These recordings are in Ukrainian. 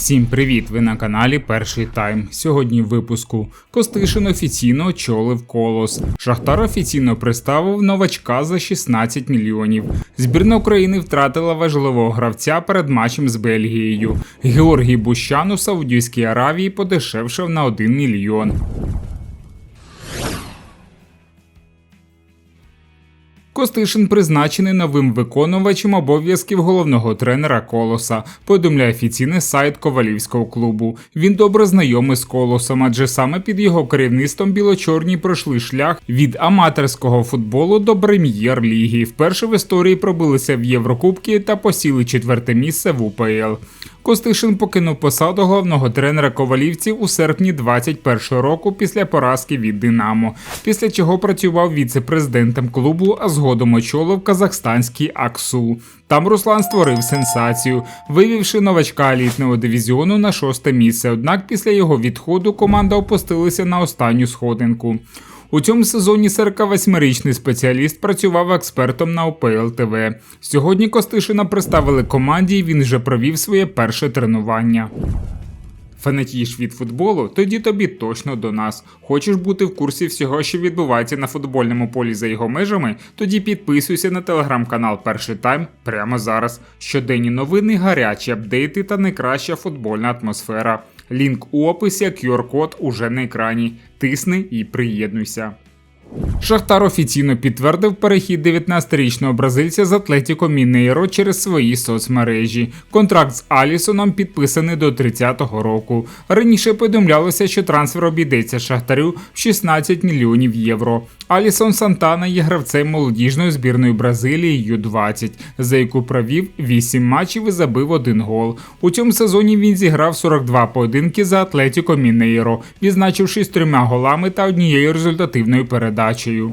Всім привіт! Ви на каналі Перший Тайм. Сьогодні в випуску Костишин офіційно очолив колос. Шахтар офіційно представив новачка за 16 мільйонів. Збірна України втратила важливого гравця перед матчем з Бельгією. Георгій Бущан у Саудівській Аравії подешевшав на 1 мільйон. Костишин призначений новим виконувачем обов'язків головного тренера Колоса. Повідомляє офіційний сайт ковалівського клубу. Він добре знайомий з колосом, адже саме під його керівництвом білочорні пройшли шлях від аматорського футболу до прем'єр-ліги. Вперше в історії пробилися в Єврокубки та посіли четверте місце в УПЛ. Костишин покинув посаду головного тренера ковалівців у серпні 21-го року після поразки від Динамо, після чого працював віце-президентом клубу, а згодом очолив казахстанський Аксу. Там Руслан створив сенсацію, вивівши новачка елітного дивізіону на шосте місце. Однак після його відходу команда опустилася на останню сходинку. У цьому сезоні 48-річний спеціаліст працював експертом на ОПЛ ТВ. Сьогодні Костишина представили команді, і він вже провів своє перше тренування. Фанатієш від футболу? Тоді тобі точно до нас. Хочеш бути в курсі всього, що відбувається на футбольному полі за його межами? Тоді підписуйся на телеграм-канал Перший Тайм прямо зараз. Щоденні новини, гарячі апдейти та найкраща футбольна атмосфера. Лінк у описі, QR-код уже на екрані. Тисни і приєднуйся. Шахтар офіційно підтвердив перехід 19-річного бразильця з Атлетіко Мінейро через свої соцмережі. Контракт з Алісоном підписаний до 30-го року. Раніше повідомлялося, що трансфер обійдеться Шахтарю в 16 мільйонів євро. Алісон Сантана є гравцем молодіжної збірної Бразилії Ю-20, за яку провів 8 матчів і забив один гол. У цьому сезоні він зіграв 42 поєдинки за Атлетіко Мінейро, відзначившись трьома голами та однією результативною передачею.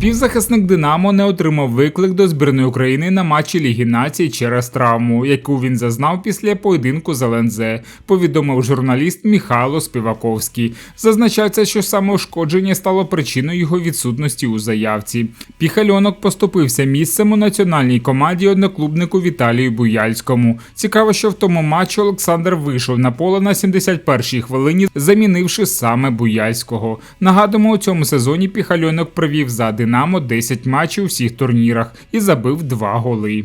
Півзахисник Динамо не отримав виклик до збірної України на матчі Ліги націй через травму, яку він зазнав після поєдинку з ЛНЗ, повідомив журналіст Михайло Співаковський. Зазначається, що самоушкодження стало причиною його відсутності у заявці. Піхальонок поступився місцем у національній команді одноклубнику Віталію Буяльському. Цікаво, що в тому матчі Олександр вийшов на поле на 71-й хвилині, замінивши саме Буяльського. Нагадуємо, у цьому сезоні Піхальонок провів за Динамо 10 матчів у всіх турнірах і забив 2 голи.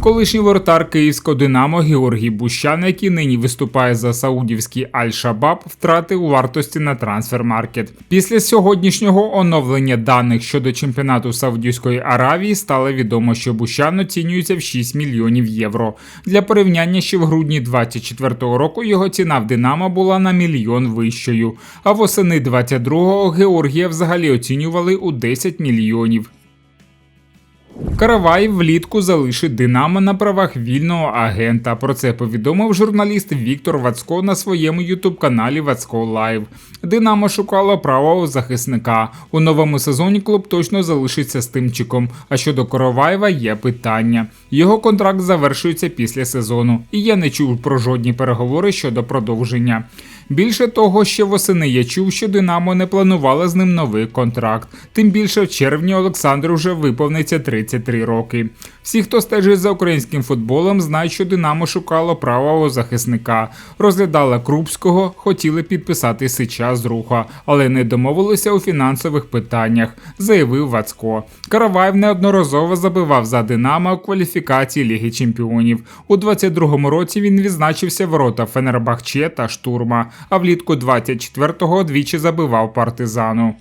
Колишній воротар київського Динамо Георгій Бущан, який нині виступає за саудівський Аль-Шабаб, втратив у вартості на трансфермаркет. Після сьогоднішнього оновлення даних щодо чемпіонату Саудівської Аравії стало відомо, що Бущан оцінюється в 6 мільйонів євро. Для порівняння ще в грудні 2024 року його ціна в Динамо була на мільйон вищою. А восени 22-го Георгія взагалі оцінювали у 10 мільйонів. Каравай влітку залишить Динамо на правах вільного агента. Про це повідомив журналіст Віктор Вацько на своєму ютуб-каналі Вацько Лайв. Динамо шукало правого захисника. У новому сезоні клуб точно залишиться з тимчиком. А щодо Короваєва є питання. Його контракт завершується після сезону, і я не чув про жодні переговори щодо продовження. Більше того, ще восени я чув, що Динамо не планувало з ним новий контракт. Тим більше в червні Олександр уже виповниться 33 роки. Всі, хто стежить за українським футболом, знають, що Динамо шукало правого захисника, розглядала Крупського, хотіли підписати Сича з руха, але не домовилися у фінансових питаннях, заявив Вацько. Караваєв неодноразово забивав за Динамо у кваліфікації Ліги Чемпіонів. У 22-му році він відзначився ворота Фенербахче та штурма а влітку 24-го двічі забивав партизану.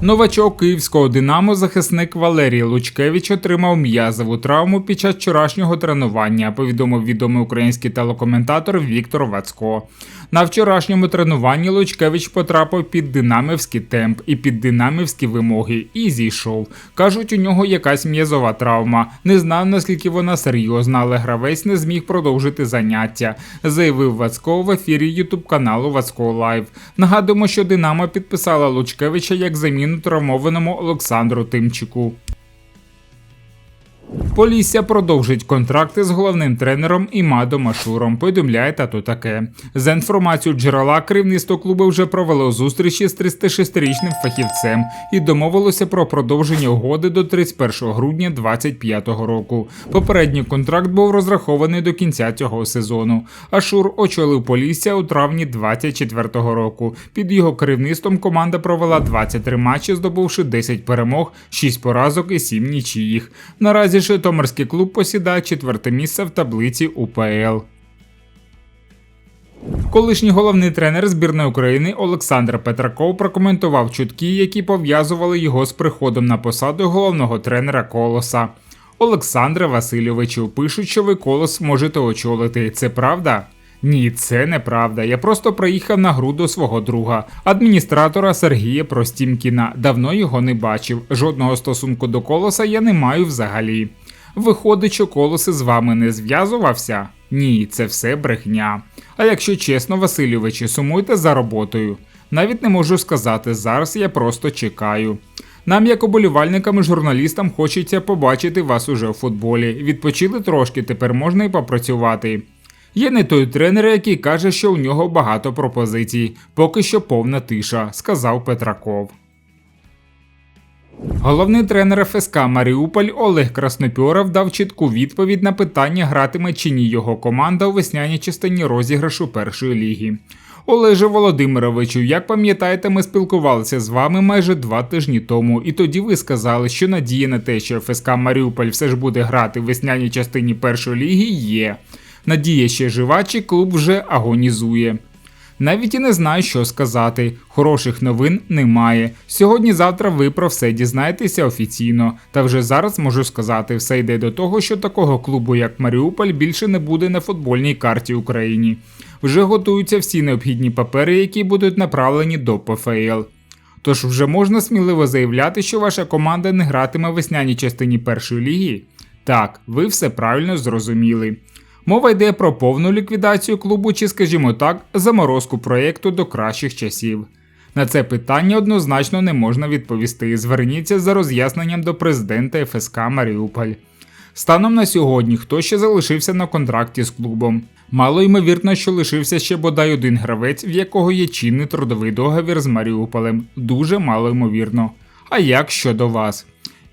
Новачок київського Динамо захисник Валерій Лучкевич отримав м'язову травму під час вчорашнього тренування. Повідомив відомий український телекоментатор Віктор Вацько. На вчорашньому тренуванні Лучкевич потрапив під динамівський темп і під динамівські вимоги і зійшов. кажуть, у нього якась м'язова травма. Не знав наскільки вона серйозна, але гравець не зміг продовжити заняття. Заявив Вацько в ефірі Ютуб каналу Вацько Лайв. Нагадуємо, що Динамо підписала Лучкевича як заміну травмованому Олександру Тимчику. Полісся продовжить контракти з головним тренером Імадо Машуром. Повідомляє тато таке. За інформацією джерела, керівництво клубу вже провело зустрічі з 36-річним фахівцем і домовилося про продовження угоди до 31 грудня 2025 року. Попередній контракт був розрахований до кінця цього сезону. Ашур очолив Полісся у травні 2024 року. Під його керівництвом команда провела 23 матчі, здобувши 10 перемог, 6 поразок і 7 нічиїх. Наразі Житомирський клуб посідає четверте місце в таблиці УПЛ. Колишній головний тренер збірної України Олександр Петраков прокоментував чутки, які пов'язували його з приходом на посаду головного тренера Колоса. Олександре Васильовичу, пишуть, що ви колос можете очолити. Це правда? Ні, це неправда. Я просто приїхав на гру до свого друга, адміністратора Сергія Простімкіна. Давно його не бачив. Жодного стосунку до колоса я не маю взагалі. Виходить, що колоси з вами не зв'язувався? Ні, це все брехня. А якщо чесно, Васильовичу, сумуйте за роботою. Навіть не можу сказати, зараз я просто чекаю. Нам, як оболівальникам і журналістам, хочеться побачити вас уже у футболі. Відпочили трошки, тепер можна і попрацювати. Є не той тренер, який каже, що у нього багато пропозицій, поки що повна тиша, сказав Петраков. Головний тренер ФСК Маріуполь Олег Краснопьоров дав чітку відповідь на питання, гратиме чи ні його команда у весняній частині розіграшу першої ліги. Олеже Володимировичу, як пам'ятаєте, ми спілкувалися з вами майже два тижні тому, і тоді ви сказали, що надія на те, що ФСК Маріуполь все ж буде грати в весняній частині першої ліги, є. Надія ще жива, чи клуб вже агонізує. Навіть і не знаю, що сказати. Хороших новин немає. Сьогодні-завтра ви про все дізнаєтеся офіційно. Та вже зараз можу сказати, все йде до того, що такого клубу, як Маріуполь, більше не буде на футбольній карті Україні. Вже готуються всі необхідні папери, які будуть направлені до ПФЛ. Тож вже можна сміливо заявляти, що ваша команда не гратиме весняній частині першої ліги? Так, ви все правильно зрозуміли. Мова йде про повну ліквідацію клубу чи, скажімо так, заморозку проєкту до кращих часів. На це питання однозначно не можна відповісти. Зверніться за роз'ясненням до президента ФСК Маріуполь. Станом на сьогодні, хто ще залишився на контракті з клубом? Мало ймовірно, що лишився ще бодай один гравець, в якого є чинний трудовий договір з Маріуполем. Дуже мало ймовірно. А як щодо вас?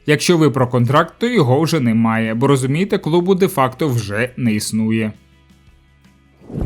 Якщо ви про контракт, то його вже немає, бо розумієте, клубу де-факто вже не існує.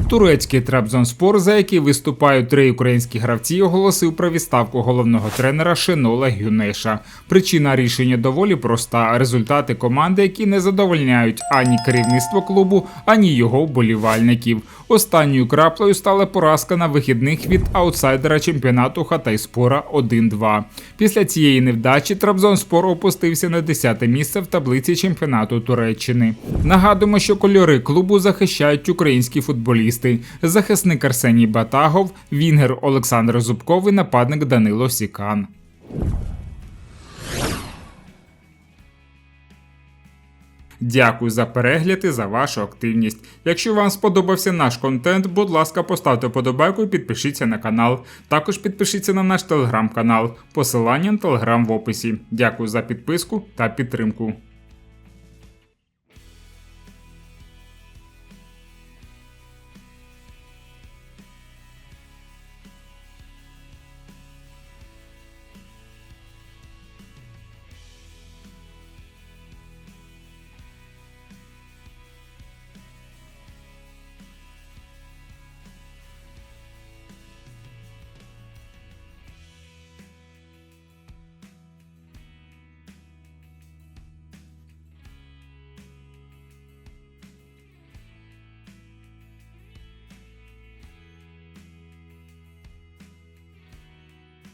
Турецький Трабзонспор, за який виступають три українські гравці, оголосив про відставку головного тренера Шенола Гюнеша. Причина рішення доволі проста: результати команди, які не задовольняють ані керівництво клубу, ані його вболівальників. Останньою краплею стала поразка на вихідних від аутсайдера чемпіонату Хатайспора 1-2. Після цієї невдачі Трабзонспор опустився на 10 місце в таблиці чемпіонату Туреччини. Нагадуємо, що кольори клубу захищають українські футболісти: захисник Арсеній Батагов, Вінгер Олександр Зубков і нападник Данило Сікан. Дякую за перегляд і за вашу активність. Якщо вам сподобався наш контент, будь ласка, поставте подобайку і підпишіться на канал. Також підпишіться на наш телеграм-канал. Посилання на телеграм в описі. Дякую за підписку та підтримку.